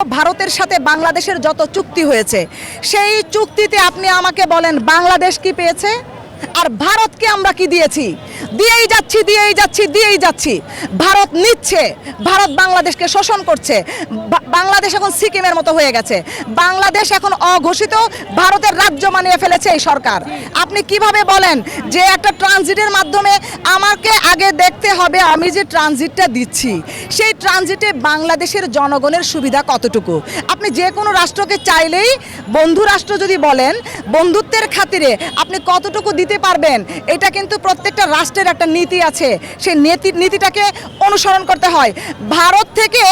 ভারতের সাথে বাংলাদেশের যত চুক্তি হয়েছে, সেই চুক্তিতে আপনি আমাকে বলেন বাংলাদেশ কি পেয়েছে আর ভারতকে আমরা কি দিয়েছি। দিয়েই যাচ্ছি দিয়েই যাচ্ছি দিয়েই যাচ্ছি। ভারত নিচ্ছে, ভারত বাংলাদেশকে শোষণ করছে। বাংলাদেশ এখন সিকিমের মতো হয়ে গেছে। বাংলাদেশ এখন অঘোষিত, ভারতের রাজ্য মানিয়ে ফেলেছে এই সরকার। আপনি কীভাবে বলেন যে একটা ট্রানজিটের মাধ্যমে আমাকে আগে দেখতে হবে, আমি যে ট্রানজিটটা দিচ্ছি, সেই ট্রানজিটে বাংলাদেশের জনগণের সুবিধা কতটুকু? আপনি যে কোনো রাষ্ট্রকে চাইলেই, বন্ধু রাষ্ট্র যদি বলেন, বন্ধুত্বের খাতিরে আপনি কতটুকু দিতে পারবেন, এটা কিন্তু প্রত্যেকটা রাষ্ট্রের একটা নীতি আছে। সেই নীতি নীতিটাকে অনুসরণ করতে হয়। ভারত থেকে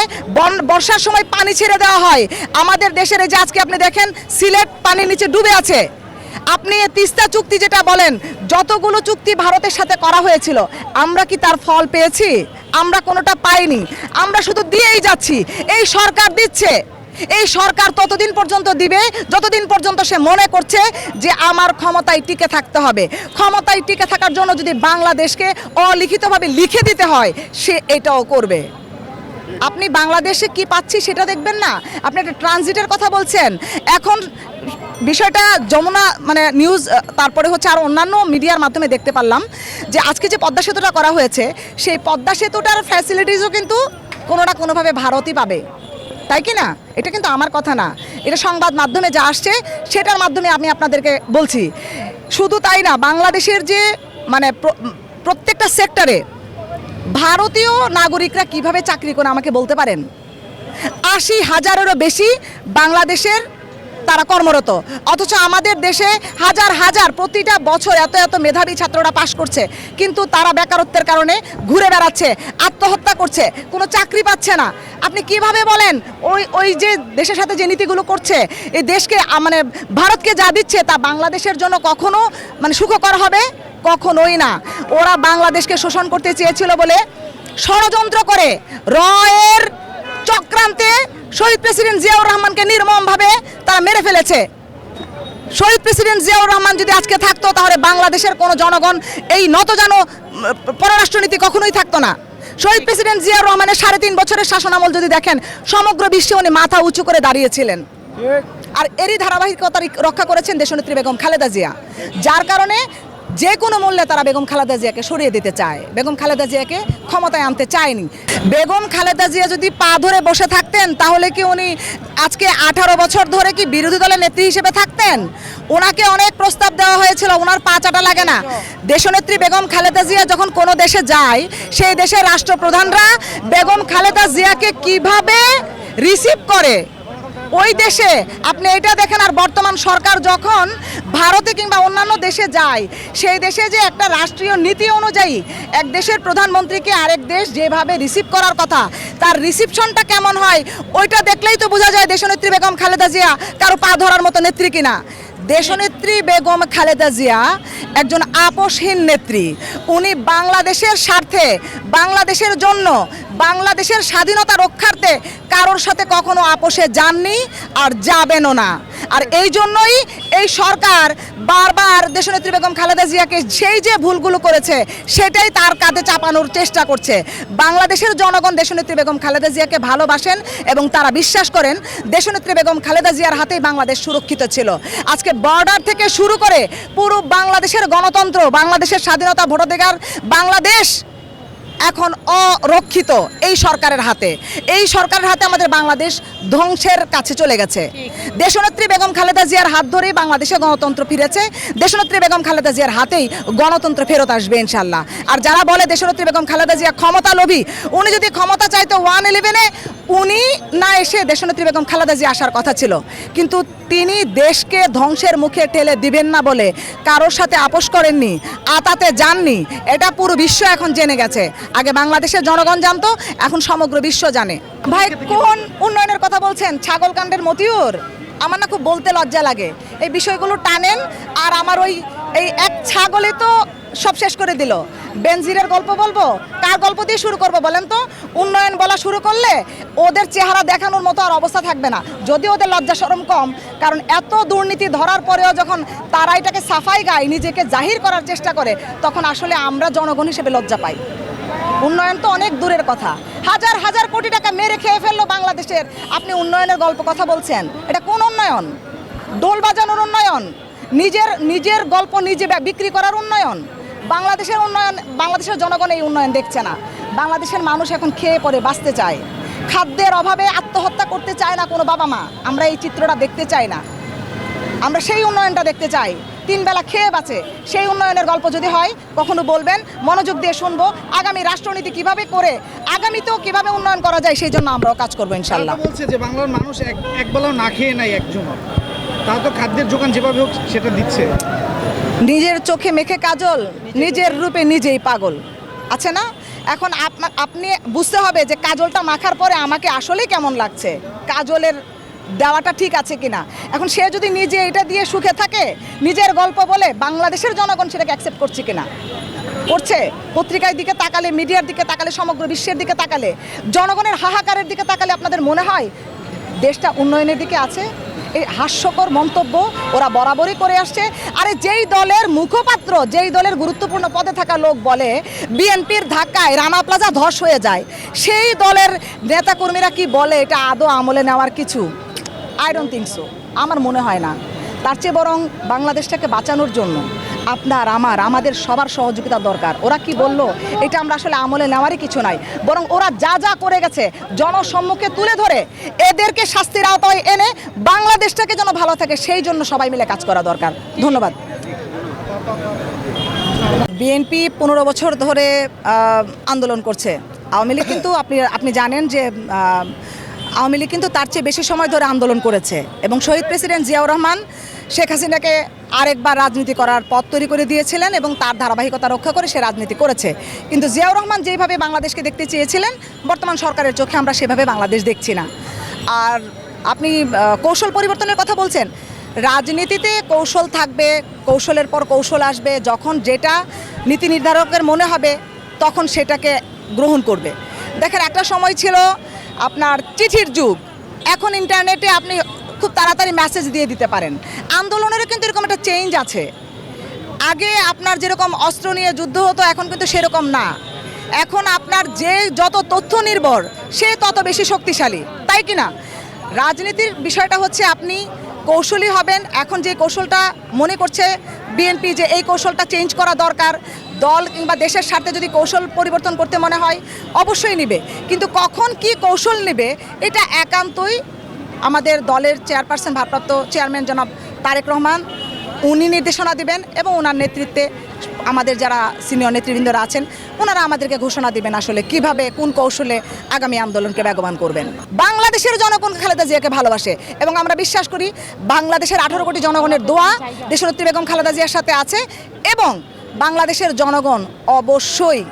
বর্ষার সময় পানি ছেড়ে দেওয়া হয়। আমাদের দেশের এই যে আজকে আপনি দেখেন, সিলেট পানির নিচে ডুবে আছে। আপনি তিস্তা চুক্তি যেটা বলেন, যতগুলো চুক্তি ভারতের সাথে করা হয়েছিল, আমরা কি তার ফল পেয়েছি? আমরা কোনোটা পাইনি। আমরা শুধু দিয়েই যাচ্ছি। এই সরকার দিচ্ছে। এই সরকার ততদিন পর্যন্ত দিবে, যতদিন পর্যন্ত সে মনে করছে যে আমার ক্ষমতায় টিকে থাকতে হবে। ক্ষমতায় টিকে থাকার জন্য যদি বাংলাদেশকে অলিখিতভাবে লিখে দিতে হয়, সে এটাও করবে। আপনি বাংলাদেশে কি পাচ্ছি সেটা দেখবেন না? আপনি একটা ট্রানজিটের কথা বলছেন। এখন বিষয়টা যমুনা মানে নিউজ তারপরে হচ্ছে আর অন্যান্য মিডিয়ার মাধ্যমে দেখতে পারলাম যে আজকে যে পদ্মা সেতুটা করা হয়েছে, সেই পদ্মা সেতুটার ফ্যাসিলিটিসও কিন্তু কোনো না কোনোভাবে ভারতই পাবে। তাই কি না? এটা কিন্তু আমার কথা না। এটা সংবাদ মাধ্যমে যা আসছে, সেটার মাধ্যমে আমি আপনাদেরকে বলছি। শুধু তাই না, বাংলাদেশের যে মানে প্রত্যেকটা সেক্টরে ভারতীয় নাগরিকরা কীভাবে চাকরি করে আমাকে বলতে পারেন? আশি হাজারেরও বেশি বাংলাদেশের তারা কর্মরত। অথচ আমাদের দেশে হাজার হাজার প্রতিটা বছর এত এত মেধাবী ছাত্ররা পাশ করছে। কিন্তু তারা বেকারত্বের কারণে ঘুরে বেড়াচ্ছে, আত্মহত্যা করছে, কোনো চাকরি পাচ্ছে না। আপনি কীভাবে বলেন, ওই ওই যে দেশের সাথে যে নীতিগুলো করছে, এই দেশকে মানে ভারতকে যা দিচ্ছে তা বাংলাদেশের জন্য কখনো মানে সুখকর হবে? কখনোই না। ওরা বাংলাদেশকে শোষণ করতে চেয়েছিল বলে ষড়যন্ত্র করে। রয়ের চক্রান্তে শহীদ প্রেসিডেন্ট জিয়াউর রহমানকে নির্মমভাবে তারা মেরে ফেলেছে। শহীদ প্রেসিডেন্ট জিয়াউর রহমান যদি আজকে থাকতো তাহলে বাংলাদেশের কোনো জনগণ এই নত যেন পররাষ্ট্রনীতি কখনোই থাকতো না। শহীদ প্রেসিডেন্ট জিয়াউর রহমানের সাড়ে তিন বছরের শাসনামল যদি দেখেন সমগ্র বিশ্বে উনি মাথা উঁচু করে দাঁড়িয়েছিলেন। আর এরই ধারাবাহিকতা রক্ষা করেছেন দেশনেত্রী বেগম খালেদা জিয়া যার কারণে যে কোনো মূল্যে তারা বেগম খালেদা জিয়াকে সরিয়ে দিতে চায়। বেগম খালেদা জিয়াকে ক্ষমতায় আনতে চায়নি। বেগম খালেদা জিয়া যদি পা ধরে বসে থাকতেন, তাহলে কি উনি আজকে আঠারো বছর ধরে কি বিরোধী দলের নেত্রী হিসেবে থাকতেন? ওনাকে অনেক প্রস্তাব দেওয়া হয়েছিল, ওনার পা চাটা লাগে না। দেশনেত্রী বেগম খালেদা জিয়া যখন কোনো দেশে যায়, সেই দেশের রাষ্ট্রপ্রধানরা বেগম খালেদা জিয়াকে কীভাবে রিসিভ করে? ওই দেশে, আপনি এটা দেখেন, আর বর্তমান সরকার যখন ভারতে কিংবা অন্যান্য দেশে যায়, সেই দেশে যে একটা রাষ্ট্রীয় নীতি অনুযায়ী এক দেশের প্রধানমন্ত্রীকে আরেক দেশ যেভাবে রিসিভ করার কথা, তার রিসিপশনটা কেমন হয়, ওইটা দেখলেই তো বোঝা যায় দেশনেত্রী বেগম খালেদা জিয়া কারও পা ধরার মতো নেত্রী কিনা। দেশনেত্রী বেগম খালেদা জিয়া একজন আপোষহীন নেত্রী। উনি বাংলাদেশের স্বার্থে, বাংলাদেশের জন্য, বাংলাদেশের স্বাধীনতা রক্ষার্থে কারোর সাথে কখনো আপোষে যাননি আর যাবেনও না। আর এই জন্যই এই সরকার বারবার দেশনেত্রী বেগম খালেদা জিয়াকে সেই যে ভুলগুলো করেছে, সেটাই তার কাঁধে চাপানোর চেষ্টা করছে। বাংলাদেশের জনগণ দেশনেত্রী বেগম খালেদা জিয়াকে ভালোবাসেন এবং তারা বিশ্বাস করেন দেশনেত্রী বেগম খালেদা জিয়ার হাতেই বাংলাদেশ সুরক্ষিত ছিল। আজকে বর্ডার থেকে শুরু করে পুরো বাংলাদেশের গণতন্ত্র, বাংলাদেশের স্বাধীনতা, ভোটাধিকার, বাংলাদেশ এখন অরক্ষিত এই সরকারের হাতে। এই সরকারের হাতে আমাদের বাংলাদেশ ধ্বংসের কাছে চলে গেছে। দেশনেত্রী বেগম খালেদা জিয়ার হাত ধরেই বাংলাদেশে গণতন্ত্র ফিরেছে। দেশনেত্রী বেগম খালেদা জিয়ার হাতেই গণতন্ত্র ফেরত আসবে ইনশাল্লাহ আর যারা বলে দেশনেত্রী বেগম খালেদা জিয়া ক্ষমতা লোভী উনি যদি ক্ষমতা চাইতো ওয়ান ইলেভেনে উনি না এসে দেশনেত্রী বেগম খালেদা জিয়া আসার কথা ছিল। কিন্তু তিনি দেশকে ধ্বংসের মুখে ঠেলে দিবেন না বলে কারোর সাথে আপোষ করেননি আতাতে যাননি এটা পুরো বিশ্ব এখন জেনে গেছে। আগে বাংলাদেশের জনগণ জানতো, এখন সমগ্র বিশ্ব জানে। ভাই, কোন উন্নয়নের কথা বলছেন? ছাগলকাণ্ডের মতিউর? আমার না খুব বলতে লজ্জা লাগে। এই বিষয়গুলো টানেন, আর আমার ওই, এই এক ছাগলে তো সব শেষ করে দিল। বেনজিরের গল্প বলব? কার গল্প দিয়ে শুরু করব বলেন তো? উন্নয়ন বলা শুরু করলে ওদের চেহারা দেখানোর মতো আর অবস্থা থাকবে না। যদি ওদের লজ্জা সরম কম, কারণ এত দুর্নীতি ধরার পরেও যখন তারা এটাকে সাফাই গায়, নিজেকে জাহির করার চেষ্টা করে, তখন আসলে আমরা জনগণ হিসেবে লজ্জা পাই। উন্নয়ন তো অনেক দূরের কথা। হাজার হাজার কোটি টাকা মেরে খেয়ে ফেলল বাংলাদেশের। আপনি উন্নয়নের গল্প কথা বলছেন। এটা কোন উন্নয়ন? দোল বাজানোর উন্নয়ন? নিজের নিজের গল্প নিজে বিক্রি করার উন্নয়ন? বাংলাদেশের উন্নয়ন, বাংলাদেশের জনগণ এই উন্নয়ন দেখছে না। বাংলাদেশের মানুষ এখন খেয়ে পরে বাঁচতে চায়। খাদ্যের অভাবে আত্মহত্যা করতে চায় না কোনো বাবা মা। আমরা এই চিত্রটা দেখতে চাই না। আমরা সেই উন্নয়নটা দেখতে চাই। তিন বেলা খেয়ে বাঁচে। সেই উন্নয়নের গল্প যদি হয় কখনো বলবেন? মনোযোগ দিয়ে শুনব। আগামী রাষ্ট্রনীতি কীভাবে করে আগামীতেও কীভাবে উন্নয়ন করা যায় সেই জন্য আমরাও কাজ করব ইনশাল্লাহ। বলছে যে বাংলার মানুষ এক একবেলাও না খেয়ে নাই একজন তারা তো খাদ্যের যোগান যেভাবে হোক সেটা দিচ্ছে। নিজের চোখে মেখে কাজল নিজের রূপে নিজেই পাগল। আছে না? এখন আপনা- আপনি বুঝতে হবে যে কাজলটা মাখার পরে আমাকে আসলেই কেমন লাগছে। কাজলের দেওয়াটা ঠিক আছে কিনা। এখন সে যদি নিজে এটা দিয়ে সুখে থাকে, নিজের গল্প বলে বাংলাদেশের জনগণ সেটাকে অ্যাকসেপ্ট করছে কিনা? করছে? পত্রিকার দিকে তাকালে মিডিয়ার দিকে তাকালে, সমগ্র বিশ্বের দিকে তাকালে, জনগণের হাহাকারের দিকে তাকালে আপনাদের মনে হয় দেশটা উন্নয়নের দিকে আছে? এই হাস্যকর মন্তব্য ওরা বরাবরই করে আসছে। আরে যেই দলের মুখপাত্র, যেই দলের গুরুত্বপূর্ণ পদে থাকা লোক বলে, বিএনপির ধাক্কায় রানা প্লাজা ধস হয়ে যায়। সেই দলের নেতাকর্মীরা কি বলে, এটা আদৌ আমলে নেওয়ার কিছু? আই ডোন্ট থিঙ্ক সো আমার মনে হয় না। তার চেয়ে বরং বাংলাদেশটাকে বাঁচানোর জন্য আপনার, আমার, আমাদের সবার সহযোগিতা দরকার। ওরা কি বলল? এটা আমরা আসলে আমলে নেওয়ারই কিছু নাই। বরং ওরা যা যা করে গেছে জনসম্মুখে তুলে ধরে, এদেরকে শাস্তির আওতায় এনে বাংলাদেশটাকে যেন ভালো থাকে, সেই জন্য সবাই মিলে কাজ করা দরকার। ধন্যবাদ। বিএনপি পনেরো বছর ধরে আন্দোলন করছে। আওয়ামী লীগ কিন্তু আপনি আপনি জানেন যে আওয়ামী লীগ কিন্তু তার চেয়ে বেশি সময় ধরে আন্দোলন করেছে। এবং শহীদ প্রেসিডেন্ট জিয়াউর রহমান শেখ হাসিনাকে আরেকবার রাজনীতি করার পথ তৈরি করে দিয়েছিলেন এবং তার ধারাবাহিকতা রক্ষা করে সে রাজনীতি করেছে। কিন্তু জিয়াউর রহমান যেভাবে বাংলাদেশকে দেখতে চেয়েছিলেন, বর্তমান সরকারের চোখে আমরা সেভাবে বাংলাদেশ দেখছি না। আর আপনি কৌশল পরিবর্তনের কথা বলছেন, রাজনীতিতে কৌশল থাকবে, কৌশলের পর কৌশল আসবে, যখন যেটা নীতি নির্ধারকের মনে হবে, তখন সেটাকে গ্রহণ করবে। দেখেন, একটা সময় ছিল আপনার চিঠির যুগ। এখন ইন্টারনেটে আপনি খুব তাড়াতাড়ি মেসেজ দিয়ে দিতে পারেন। আন্দোলনেরও কিন্তু এরকম একটা চেঞ্জ আছে। আগে আপনার যেরকম অস্ত্র নিয়ে যুদ্ধ হতো, এখন কিন্তু সেরকম না। এখন আপনার যে যত তথ্য নির্ভর, সে তত বেশি শক্তিশালী। তাই কি না? রাজনীতির বিষয়টা হচ্ছে আপনি কৌশলী হবেন। এখন যে কৌশলটা মনে করছে বিএনপি যে এই কৌশলটা চেঞ্জ করা দরকার দল কিংবা দেশের স্বার্থে যদি কৌশল পরিবর্তন করতে মনে হয়, অবশ্যই নেবে। কিন্তু কখন কি কৌশল নেবে, এটা একান্তই আমাদের দলের চেয়ারপারসন, ভারপ্রাপ্ত চেয়ারম্যান জনাব তারেক রহমান, উনি নির্দেশনা দিবেন এবং ওনার নেতৃত্বে আমাদের যারা সিনিয়র নেতৃবৃন্দরা আছেন ওনারা আমাদেরকে ঘোষণা দিবেন আসলে কীভাবে, কোন কৌশলে আগামী আন্দোলনকে বেগবান করবেন। বাংলাদেশের জনগণ খালেদা জিয়াকে ভালোবাসে এবং আমরা বিশ্বাস করি বাংলাদেশের আঠারো কোটি জনগণের দোয়া দেশনেত্রী বেগম খালেদা জিয়ার সাথে আছে এবং বাংলাদেশের জনগণ অবশ্যই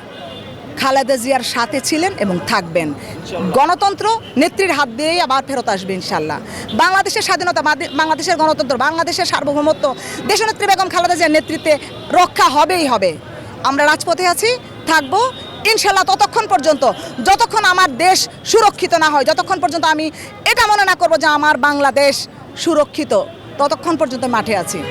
খালেদা জিয়ার সাথে ছিলেন এবং থাকবেন। গণতন্ত্র নেত্রীর হাত দিয়েই আবার ফেরত আসবে ইনশাল্লাহ। বাংলাদেশের স্বাধীনতা বাংলাদেশের গণতন্ত্র, বাংলাদেশের সার্বভৌমত্ব, দেশনেত্রী বেগম খালেদা জিয়ার নেতৃত্বে রক্ষা হবেই হবে। আমরা রাজপথে আছি, থাকব, ইনশাল্লাহ ততক্ষণ পর্যন্ত, যতক্ষণ আমার দেশ সুরক্ষিত না হয়, যতক্ষণ পর্যন্ত আমি এটা মনে না করব যে আমার বাংলাদেশ সুরক্ষিত, ততক্ষণ পর্যন্ত মাঠে আছি।